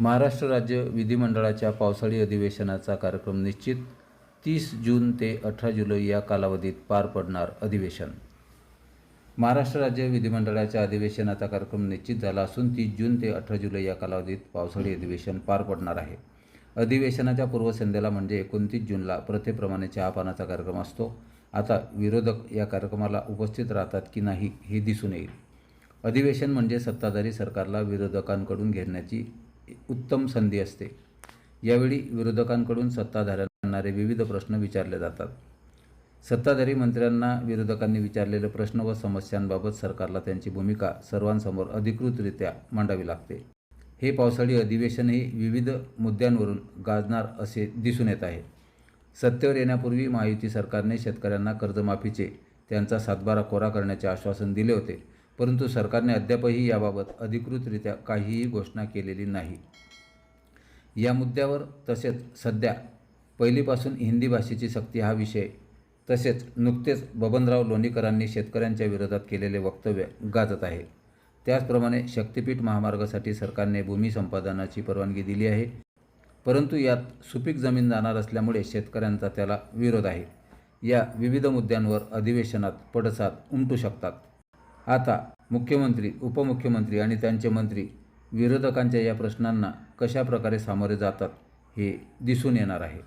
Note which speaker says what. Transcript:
Speaker 1: महाराष्ट्र राज्य विधिमंडळाच्या पावसाळी अधिवेशनाचा कार्यक्रम निश्चित तीस जून ते अठरा जुलै या कालावधीत पार पडणार अधिवेशन. महाराष्ट्र राज्य विधिमंडळाच्या अधिवेशनाचा कार्यक्रम निश्चित झाला असून तीस जून ते अठरा जुलै या कालावधीत पावसाळी अधिवेशन पार पडणार आहे. अधिवेशनाच्या पूर्वसंध्येला म्हणजे एकोणतीस जूनला प्रथेप्रमाणे चहापानाचा कार्यक्रम असतो. आता विरोधक या कार्यक्रमाला उपस्थित राहतात की नाही हे दिसून येईल. अधिवेशन म्हणजे सत्ताधारी सरकारला विरोधकांकडून घेण्याची उत्तम संधी असते. यावेळी विरोधकांकडून सत्ताधाऱ्यांनारे विविध प्रश्न विचारले जातात. सत्ताधारी मंत्र्यांना विरोधकांनी विचारलेले प्रश्न व समस्यांबाबत सरकारला त्यांची भूमिका सर्वांसमोर अधिकृतरित्या मांडावी लागते. हे पावसाळी अधिवेशनही विविध मुद्द्यांवरून गाजणार असे दिसून येत आहे. सत्तेवर येण्यापूर्वी महायुती सरकारने शेतकऱ्यांना कर्जमाफीचे त्यांचा सातबारा कोरा करण्याचे आश्वासन दिले होते. परंतु सरकारने अद्यापही याबाबत अधिकृतरित्या काहीही घोषणा केलेली नाही. या मुद्द्यावर तसेच सध्या पहिलीपासून हिंदी भाषेची सक्ती हा विषय तसेच नुकतेच बबनराव लोणीकरांनी शेतकऱ्यांच्या विरोधात केलेले वक्तव्य गाजत आहे. त्याचप्रमाणे शक्तिपीठ महामार्गासाठी सरकारने भूमी संपादनाची परवानगी दिली आहे. परंतु यात सुपीक जमीन जाणार असल्यामुळे शेतकऱ्यांचा त्याला विरोध आहे. या विविध मुद्द्यांवर अधिवेशनात पडसाद उमटू शकतात. आता मुख्यमंत्री उपमुख्यमंत्री आणि त्यांचे मंत्री विरोधकांच्या या प्रश्नांना कशा प्रकारे सामोरे जातात हे दिसून येणार आहे.